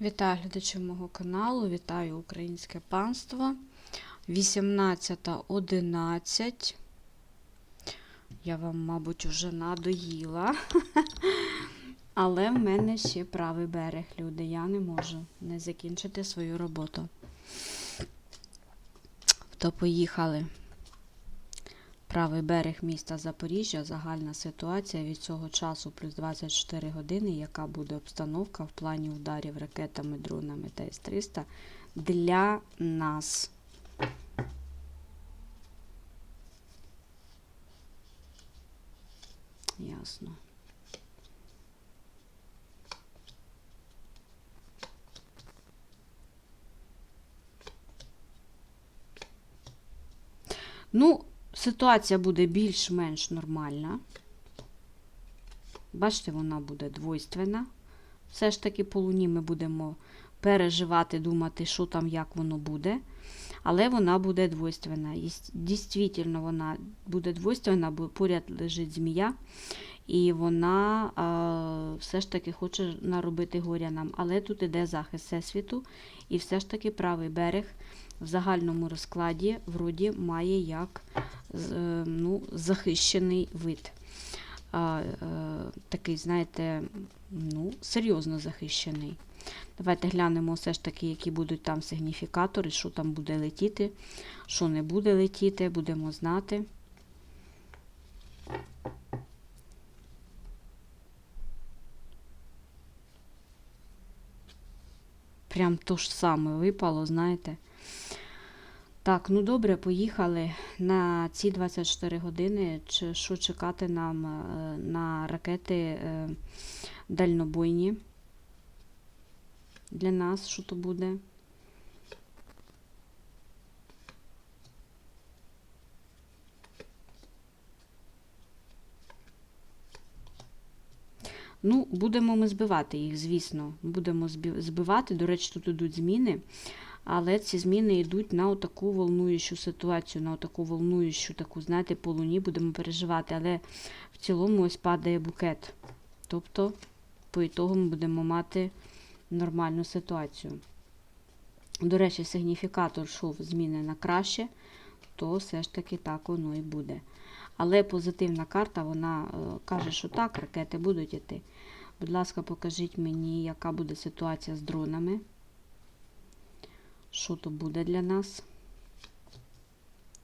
Вітаю глядачів мого каналу, вітаю українське панство. 18.11. Я вам, мабуть, вже надоїла. Але в мене ще правий берег, люди. Я не можу не закінчити свою роботу. То поїхали. Правий берег міста Запоріжжя, загальна ситуація від цього часу плюс 24 години, яка буде обстановка в плані ударів ракетами, дронами та С-300 для нас. Ясно. Ну, ситуація буде більш-менш нормальна. Бачите, вона буде двойственна. Все ж таки по луні ми будемо переживати, думати, що там, як воно буде. Але вона буде двойственна. Дійсно, вона буде двойственна, бо поряд лежить змія, і вона е, все ж таки хоче наробити горя нам. Але тут іде захист всесвіту, і все ж таки правий берег в загальному розкладі вроді має як ну, захищений вид. А, е, такий, знаєте, ну, серйозно захищений. Давайте глянемо все ж таки, які будуть там сигніфікатори, що там буде летіти, що не буде летіти, будемо знати. Прям то ж саме випало, знаєте. Так, ну добре, поїхали на ці 24 години. Чи що чекати нам е, на ракети е, дальнобойні? Для нас що то буде? Ну, будемо ми збивати їх, звісно. Будемо збивати. До речі, тут йдуть зміни. Але ці зміни йдуть на таку волнуючу ситуацію, на таку волнуючу, таку, знаєте, по луні будемо переживати. Але в цілому ось падає букет. Тобто, по ітогу ми будемо мати нормальну ситуацію. До речі, сигніфікатор йшов зміни на краще, то все ж таки так воно і буде. Але позитивна карта, вона е, каже, що так, ракети будуть йти. Будь ласка, покажіть мені, яка буде ситуація з дронами. Що то буде для нас?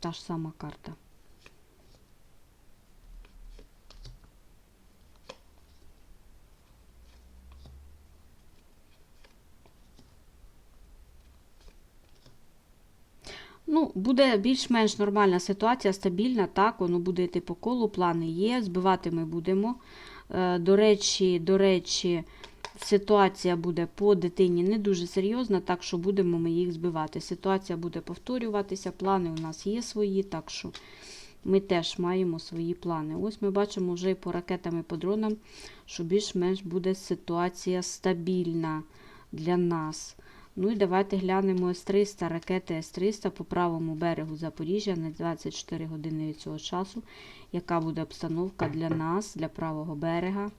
Та ж сама карта. Ну, буде більш-менш нормальна ситуація, стабільна, так, воно буде йти по колу, плани є, збивати ми будемо. Е, до речі, до речі, ситуація буде по дитині не дуже серйозна, так що будемо ми їх збивати. Ситуація буде повторюватися, плани у нас є свої, так що ми теж маємо свої плани. Ось ми бачимо вже і по ракетам і по дронам, що більш-менш буде ситуація стабільна для нас. Ну і давайте глянемо С-300, ракети С-300 по правому берегу Запоріжжя на 24 години від цього часу. Яка буде обстановка для нас, для правого берега?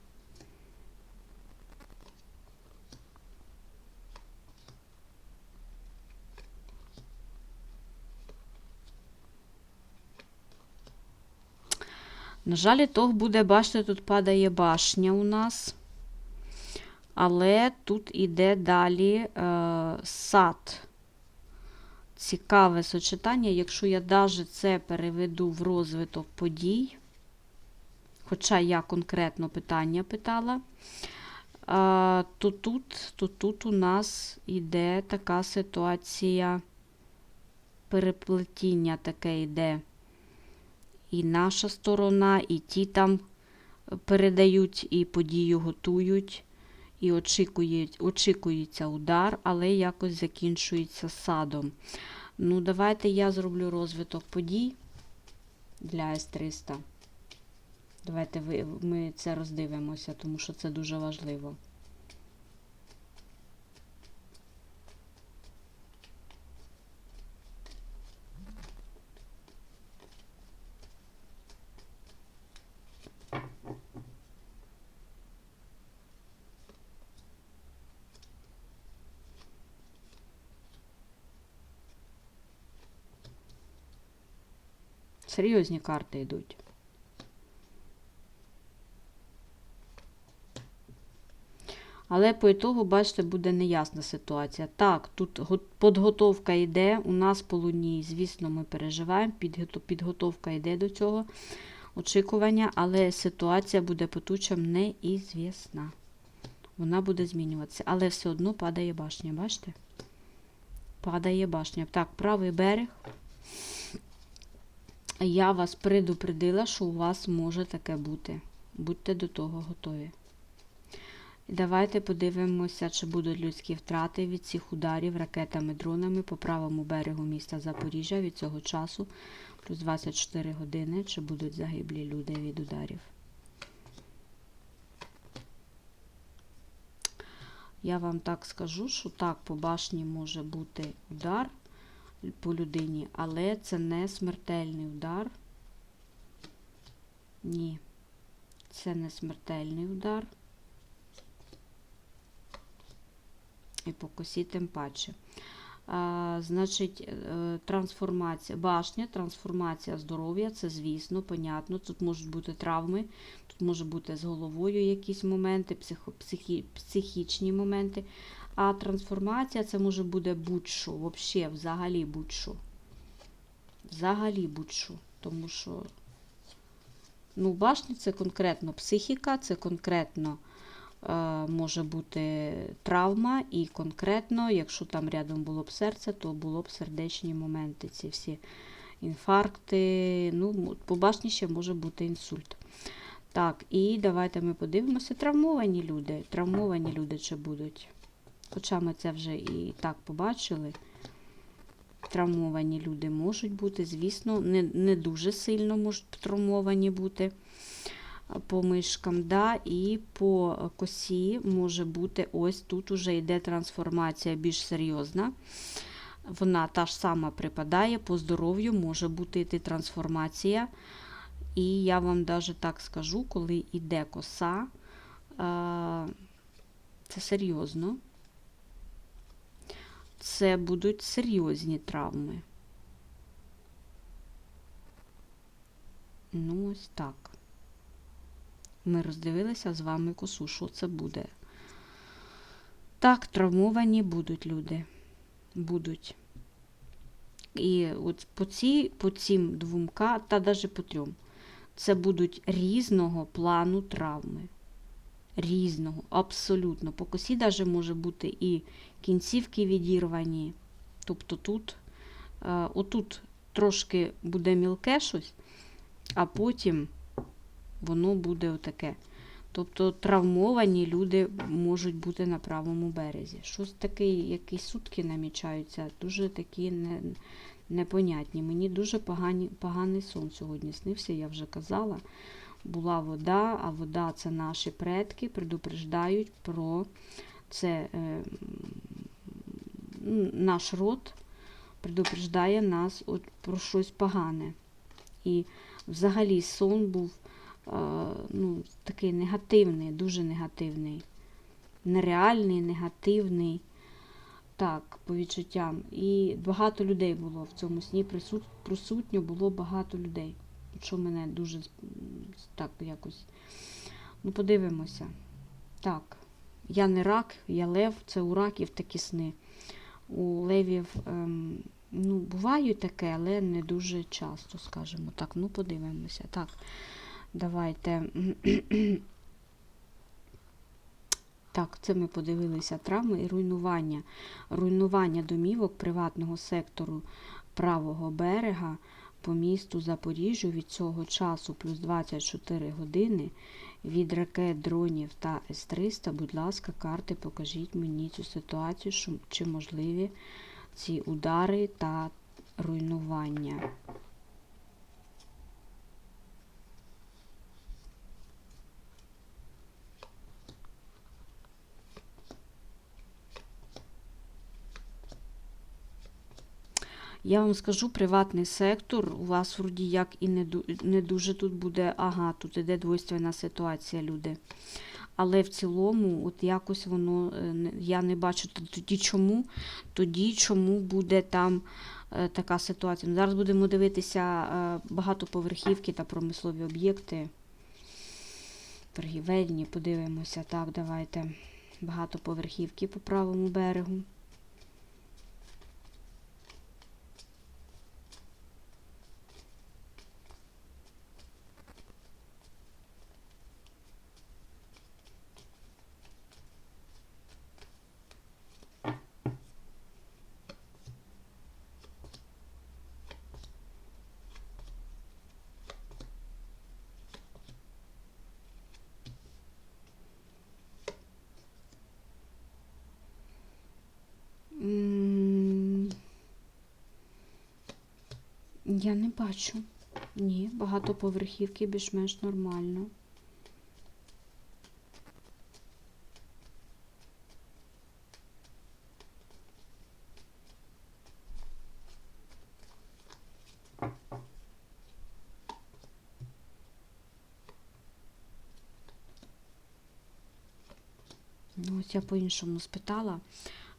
На жаль, ітог буде, бачите, тут падає башня у нас. Але тут іде далі е, сад. Цікаве сочетання, якщо я навіть це переведу в розвиток подій, хоча я конкретно питання питала, е, то тут, то тут у нас іде така ситуація переплетіння таке йде. І наша сторона, і ті там передають, і подію готують і очікує, очікується удар, але якось закінчується садом. Ну, давайте я зроблю розвиток подій для С-300. Давайте ми це роздивимося, тому що це дуже важливо. Серйозні карти йдуть. Але по ітогу, бачите, буде неясна ситуація. Так, тут підготовка йде, у нас по луні, звісно, ми переживаємо, підготовка йде до цього очікування, але ситуація буде по тучам неізвісна. Вона буде змінюватися, але все одно падає башня, бачите? Падає башня. Так, правий берег. Я вас предупредила, що у вас може таке бути. Будьте до того готові. Давайте подивимося, чи будуть людські втрати від цих ударів ракетами, дронами по правому берегу міста Запоріжжя від цього часу, плюс 24 години, чи будуть загиблі люди від ударів. Я вам так скажу, що так, по башні може бути удар по людині, але це не смертельний удар. Ні, це не смертельний удар. І по косі тим паче. А, значить, е, трансформація, башня, трансформація здоров'я, це звісно, понятно. Тут можуть бути травми, тут може бути з головою якісь моменти, психо, психі, психічні моменти. А трансформація це може бути будь-що, взагалі, взагалі будь-що. Взагалі будь-що. Тому що ну, башня це конкретно психіка, це конкретно е, може бути травма, і конкретно, якщо там рядом було б серце, то було б сердечні моменти. Ці всі інфаркти. Ну, по башні ще може бути інсульт. Так, і давайте ми подивимося. Травмовані люди. Травмовані люди чи будуть. Хоча ми це вже і так побачили. Травмовані люди можуть бути, звісно, не, не дуже сильно можуть травмовані бути по мишкам. Да, і по косі може бути ось тут уже йде трансформація більш серйозна. Вона та ж сама припадає, по здоров'ю може бути йти трансформація. І я вам навіть так скажу, коли йде коса, це серйозно. Це будуть серйозні травми. Ну, ось так. Ми роздивилися з вами косу, що це буде. Так, травмовані будуть люди. Будуть. І от по, ці, по цим двом, та навіть по трьом, це будуть різного плану травми. Різного, абсолютно. По косі даже може бути і кінцівки відірвані. Тобто тут, е, отут трошки буде мілке щось, а потім воно буде отаке. Тобто травмовані люди можуть бути на правому березі. Щось таке, якісь сутки намічаються, дуже такі не, непонятні. Мені дуже погані, поганий сон сьогодні снився, я вже казала. Була вода, а вода це наші предки, предупреждають про це е, наш род предупреждає нас про щось погане. І взагалі сон був е, ну, такий негативний, дуже негативний, нереальний, негативний. Так, по відчуттям. І багато людей було в цьому сні. Присут, присутньо було багато людей. Що мене дуже так якось. Ну, подивимося. Так, я не рак, я лев, це у раків такі сни. У левів ем, ну, бувають таке, але не дуже часто, скажімо так. Ну, подивимося. Так, давайте. Так, це ми подивилися травми і руйнування. Руйнування домівок приватного сектору правого берега по місту Запоріжжю від цього часу плюс 24 години від ракет, дронів та С-300. Будь ласка, карти, покажіть мені цю ситуацію, що- чи можливі ці удари та руйнування. Я вам скажу, приватний сектор у вас вроді як і не, не дуже тут буде. Ага, тут іде двойственна ситуація, люди. але в цілому, от якось воно, е, я не бачу тоді чому, тоді чому буде там е, така ситуація. Ну, Зараз будемо дивитися е, багатоповерхівки та промислові об'єкти. Торгівельні, подивимося. Так, давайте. Багатоповерхівки по правому берегу. Я не бачу. Ні, багатоповерхівки більш-менш нормально. Ну, ось я по-іншому спитала.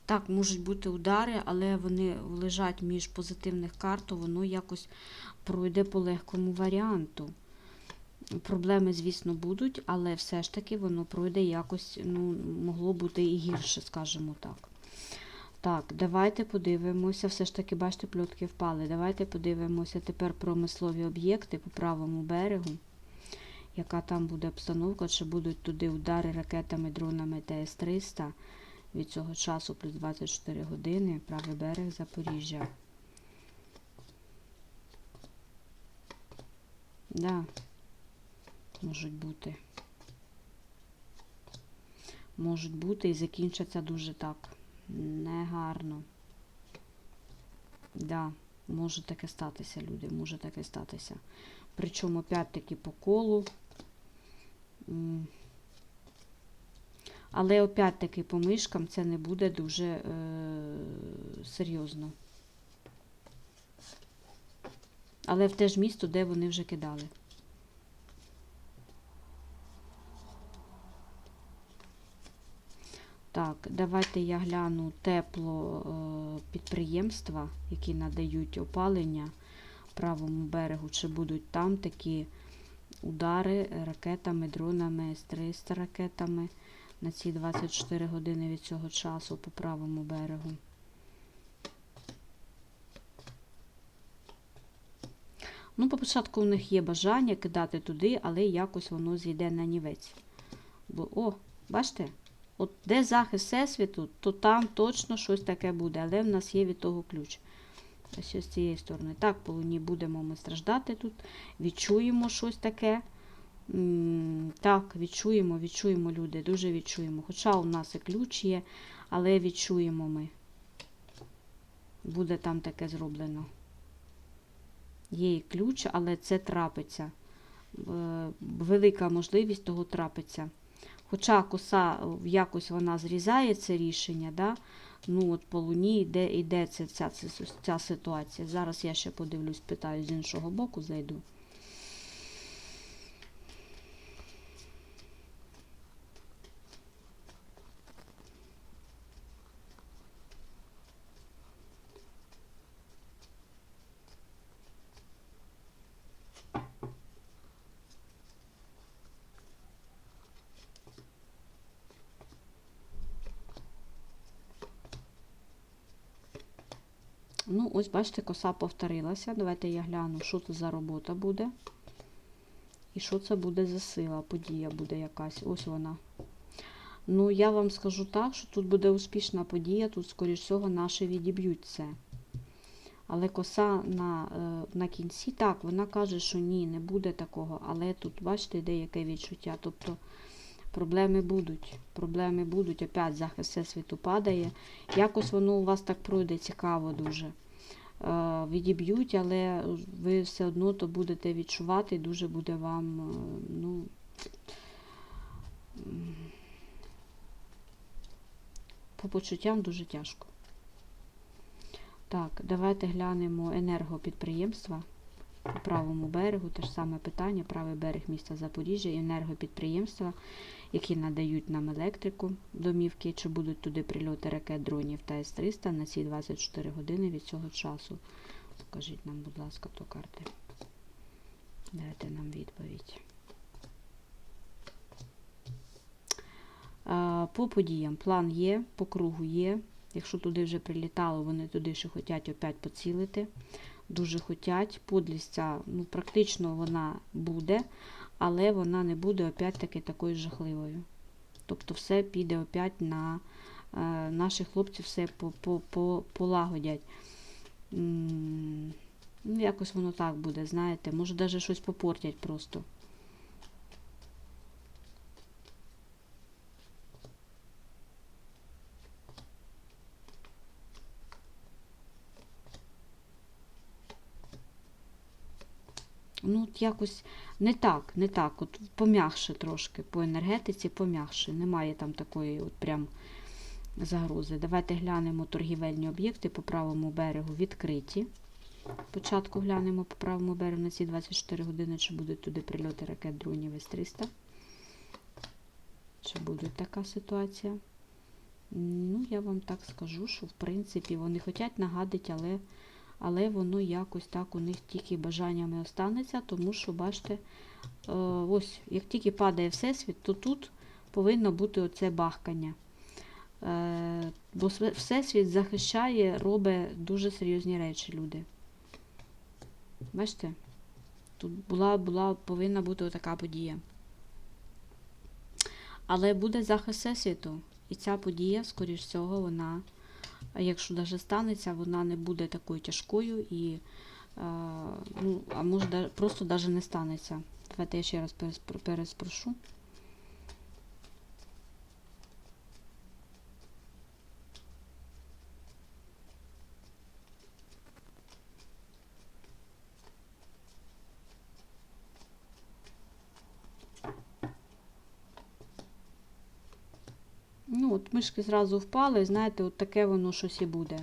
Так, можуть бути удари, але вони лежать між позитивних карт, воно якось пройде по легкому варіанту. Проблеми, звісно, будуть, але все ж таки воно пройде якось, ну, могло бути і гірше, скажімо так. Так, давайте подивимося. Все ж таки, бачите, пльотки впали. Давайте подивимося тепер промислові об'єкти по правому берегу. Яка там буде обстановка, чи будуть туди удари ракетами, дронами ТС-300 від цього часу плюс 24 години, правий берег Запоріжжя. Да, можуть бути. Можуть бути і закінчаться дуже так. Негарно. Да, може таке статися, люди, може таке статися. Причому опять-таки по колу. Але опять-таки по мишкам це не буде дуже е, серйозно. Але в те ж місто, де вони вже кидали. Так, давайте я гляну тепло е, підприємства, які надають опалення правому берегу, чи будуть там такі удари ракетами, дронами, С-300 ракетами на ці 24 години від цього часу по правому берегу. Ну, по початку у них є бажання кидати туди, але якось воно зійде на нівець. Бо, о, бачите? От де захист всесвіту, то там точно щось таке буде, але в нас є від того ключ. Ось з цієї сторони. Так, по луні будемо ми страждати тут, відчуємо щось таке. Так, відчуємо, відчуємо люди, дуже відчуємо. Хоча у нас і ключ є, але відчуємо ми. Буде там таке зроблено. Є і ключ, але це трапиться. Велика можливість того трапиться. Хоча коса якось вона зрізає це рішення, да? ну от по луні йде, йде ця, ця, ця ситуація. Зараз я ще подивлюсь, питаю з іншого боку, зайду. Ну, ось бачите, коса повторилася. Давайте я гляну, що це за робота буде. І що це буде за сила, подія буде якась. Ось вона. Ну, я вам скажу так, що тут буде успішна подія, тут, скоріш всього, наші відіб'ють це. Але коса на, е, на кінці, так, вона каже, що ні, не буде такого. Але тут, бачите, йде яке відчуття. Тобто проблеми будуть. Проблеми будуть. Опять захист всесвіту падає. Якось воно у вас так пройде цікаво дуже. Е, Відіб'ють, але ви все одно то будете відчувати, і дуже буде вам, е, ну. По почуттям дуже тяжко. Так, давайте глянемо енергопідприємства. по правому берегу те ж саме питання, правий берег міста Запоріжжя енергопідприємства, які надають нам електрику домівки, чи будуть туди прильоти ракет, дронів та С-300 на ці 24 години від цього часу. Покажіть нам, будь ласка, то карти. Дайте нам відповідь. По подіям план є, по кругу є. Якщо туди вже прилітало, вони туди ще хочуть опять поцілити. Дуже хочуть. Подлість ну, практично вона буде, але вона не буде опять-таки такою жахливою. Тобто все піде опять на е, наші хлопці все по, по, по, полагодять. Ну, якось воно так буде, знаєте, може навіть щось попортять просто. Ну, якось не так, не так. От пом'якше трошки по енергетиці, пом'якше. Немає там такої от прям загрози. Давайте глянемо торгівельні об'єкти по правому берегу відкриті. Спочатку глянемо по правому берегу на ці 24 години, чи будуть туди прильоти ракет дронів С-300. Чи буде така ситуація? Ну, я вам так скажу, що в принципі вони хочуть нагадати, але, але воно якось так у них тільки бажаннями останеться, тому що, бачите, е, ось як тільки падає Всесвіт, то тут повинно бути оце бахкання. Е, бо Всесвіт захищає, робить дуже серйозні речі люди. Бачите? Тут була, була, повинна бути така подія. Але буде захист Всесвіту. І ця подія, скоріш всього, вона, а якщо навіть станеться, вона не буде такою тяжкою і, е, ну, а може просто навіть не станеться. Давайте я ще раз переспро- переспрошу. Ну, от мишки зразу впали, знаєте, от таке воно щось і буде.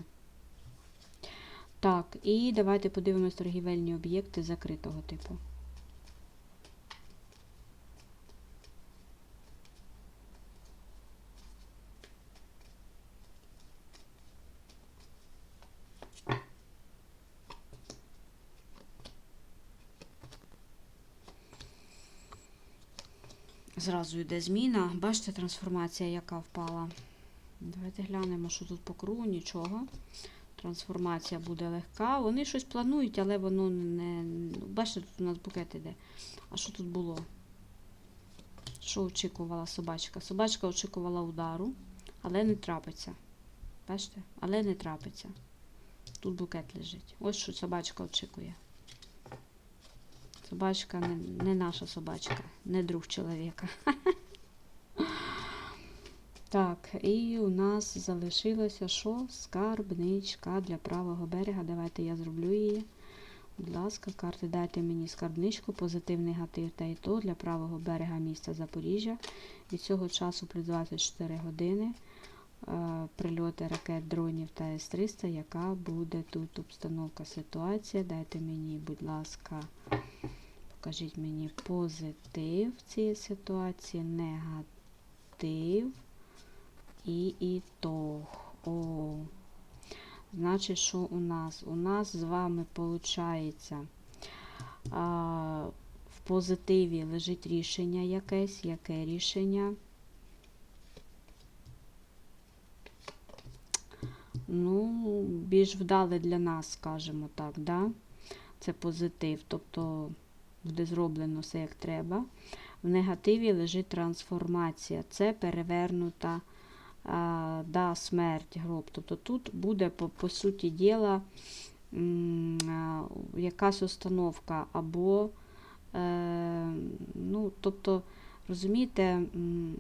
Так, і давайте подивимось торгівельні об'єкти закритого типу. Зразу йде зміна. Бачите, трансформація, яка впала. Давайте глянемо, що тут по кругу, нічого. Трансформація буде легка. Вони щось планують, але воно не. ну, Бачите, тут у нас букет іде. А що тут було? Що очікувала собачка? Собачка очікувала удару, але не трапиться. Бачите? Але не трапиться. Тут букет лежить. Ось що собачка очікує. Собачка не, не наша собачка, не друг чоловіка. Так, і у нас залишилося що? Скарбничка для правого берега. Давайте я зроблю її. Будь ласка, карти дайте мені скарбничку, позитив, негатив та і то для правого берега міста Запоріжжя. Від цього часу плюс 24 години. Е, Прильоти ракет, дронів та С-300. Яка буде тут обстановка, ситуація? Дайте мені, будь ласка, покажіть мені позитив цій ситуації, негатив і ітог. О. Значить, що у нас? У нас з вами виходить в позитиві лежить рішення якесь. Яке рішення? Ну, більш вдале для нас, скажімо так, да? Це позитив, тобто буде зроблено все як треба. В негативі лежить трансформація. Це перевернута а, да, смерть, гроб. Тобто тут буде, по, по суті діла, якась установка або, е, ну, тобто, розумієте,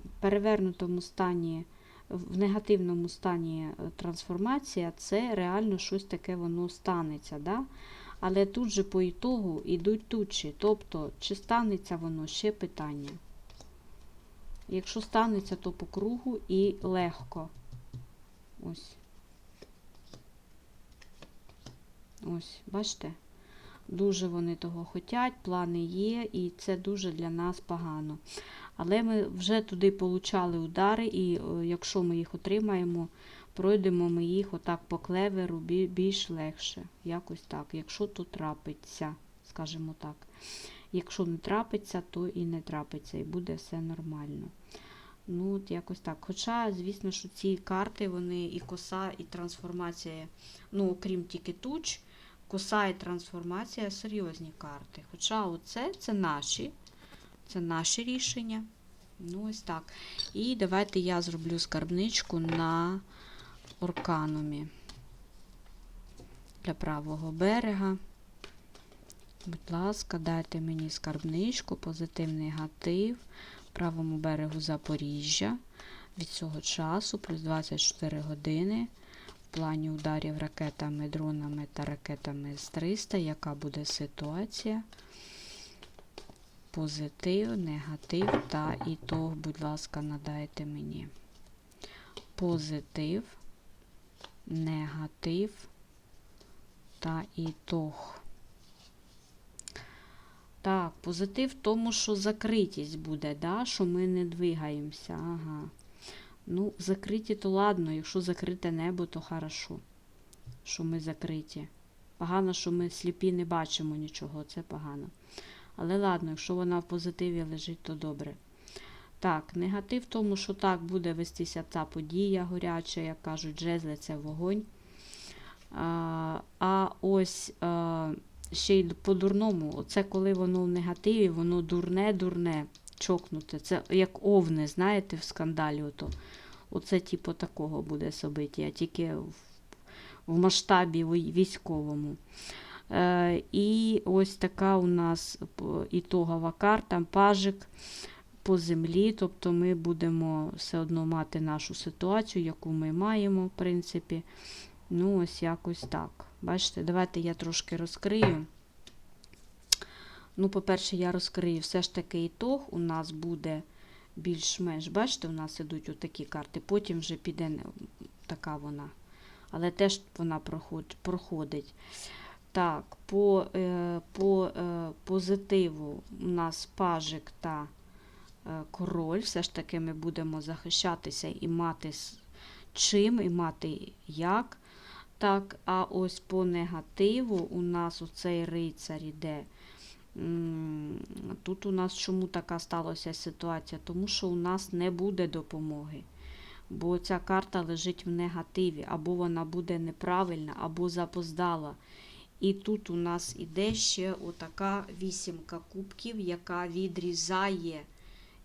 в перевернутому стані, в негативному стані е, трансформація, це реально щось таке воно станеться. Да? Але тут же по ітогу йдуть тучі. Тобто, чи станеться воно ще питання. Якщо станеться, то по кругу і легко. Ось. Ось, бачите? Дуже вони того хочуть, плани є, і це дуже для нас погано. Але ми вже туди получали удари, і е, якщо ми їх отримаємо, пройдемо ми їх отак по клеверу більш легше. Якось так, якщо то трапиться, скажімо так. Якщо не трапиться, то і не трапиться, і буде все нормально. Ну, от якось так. Хоча, звісно, що ці карти, вони і коса, і трансформація, ну, окрім тільки туч, коса трансформація серйозні карти. Хоча оце це наші, це наші рішення. Ну, ось так. І давайте я зроблю скарбничку на орканумі для правого берега. Будь ласка, дайте мені скарбничку, позитивний негатив правому берегу Запоріжжя від цього часу плюс 24 години плані ударів ракетами, дронами та ракетами С-300. Яка буде ситуація? Позитив, негатив та ітог, будь ласка, надайте мені. Позитив, негатив та ітог. Так, позитив в тому, що закритість буде, да? що ми не двигаємося. Ага. Ну, закриті, то ладно, якщо закрите небо, то хорошо, що ми закриті. Погано, що ми сліпі не бачимо нічого, це погано. Але ладно, якщо вона в позитиві лежить, то добре. Так, негатив в тому, що так буде вестися ця подія горяча, як кажуть, жезли це вогонь. А, ось ще й по-дурному, оце коли воно в негативі, воно дурне-дурне, чокнуте. Це як овне, знаєте, в скандалі. Ото. Оце, типу, такого буде собиття, тільки в, в масштабі військовому. Е, і ось така у нас ітогова карта, пажик по землі. Тобто ми будемо все одно мати нашу ситуацію, яку ми маємо, в принципі. Ну, ось якось так. Бачите, давайте я трошки розкрию. Ну, по-перше, я розкрию все ж таки ітог. У нас буде більш-менш, бачите, у нас ідуть отакі карти. Потім вже піде така вона. Але теж вона проходить. Так, по, е, по е, позитиву у нас пажик та е, король. Все ж таки ми будемо захищатися і мати чим, і мати як. Так, а ось по негативу у нас оцей рицар іде. Тут у нас чому така сталася ситуація? Тому що у нас не буде допомоги. Бо ця карта лежить в негативі, або вона буде неправильна, або запоздала. І тут у нас іде ще отака вісімка кубків, яка відрізає,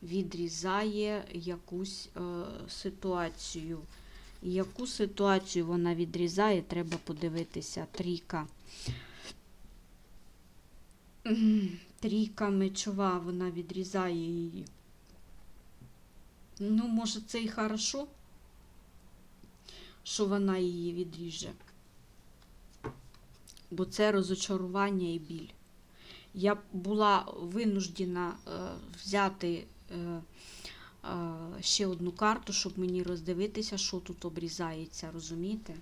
відрізає якусь е, ситуацію. Яку ситуацію вона відрізає, треба подивитися. Трійка. Трійка мечова, вона відрізає її. Ну, може, це і хорошо, що вона її відріже. Бо це розочарування і біль. Я була винуждена е, взяти е, е, ще одну карту, щоб мені роздивитися, що тут обрізається, розумієте?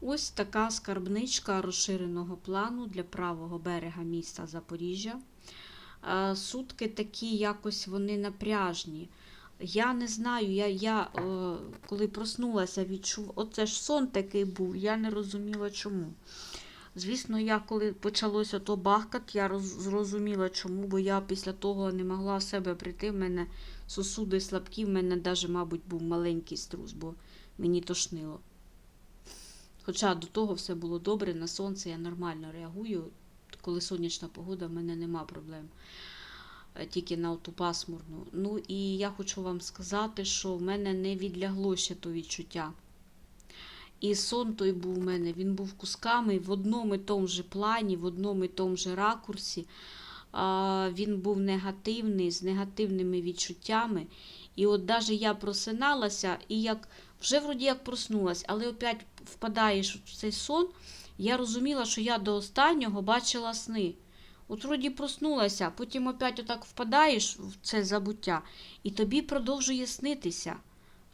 Ось така скарбничка розширеного плану для правого берега міста Запоріжжя. Е, Сутки такі якось вони напряжні. Я не знаю, я, я е, коли проснулася, відчув, оце ж сон такий був, я не розуміла чому. Звісно, я коли почалося то бахкат, я роз, зрозуміла чому, бо я після того не могла себе прийти. В мене сосуди слабкі, в мене навіть, мабуть, був маленький струс, бо мені тошнило. Хоча до того все було добре, на сонце я нормально реагую. Коли сонячна погода, в мене нема проблем. Е, Тільки на оту пасмурну. Ну і я хочу вам сказати, що в мене не відлягло ще то відчуття. І сон той був у мене, він був кусками в одному і тому же плані, в одному і тому же ракурсі. Він був негативний, з негативними відчуттями. І от навіть я просиналася, і як вже вроді як проснулась, але опять впадаєш в цей сон, я розуміла, що я до останнього бачила сни. От вроді проснулася, потім опять отак впадаєш в це забуття, і тобі продовжує снитися.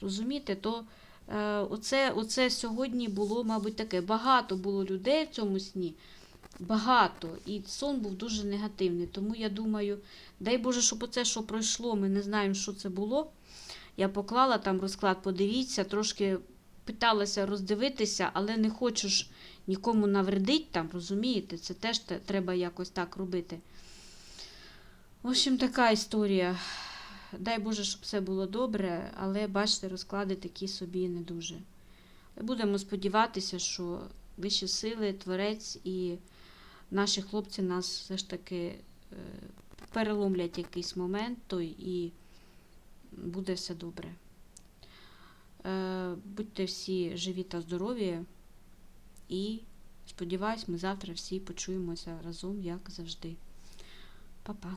Розумієте, то е, оце, оце сьогодні було, мабуть, таке. Багато було людей в цьому сні. багато. І сон був дуже негативний. Тому я думаю, дай Боже, щоб оце, що пройшло, ми не знаємо, що це було. Я поклала там розклад, подивіться, трошки питалася роздивитися, але не хочу нікому навредити там, розумієте? Це теж треба якось так робити. В общем, така історія. Дай Боже, щоб все було добре, але бачите, розклади такі собі не дуже. Будемо сподіватися, що вищі сили, творець і наші хлопці нас все ж таки е, переломлять якийсь момент той і буде все добре. Е, Будьте всі живі та здорові. І сподіваюсь, ми завтра всі почуємося разом, як завжди. Па-па.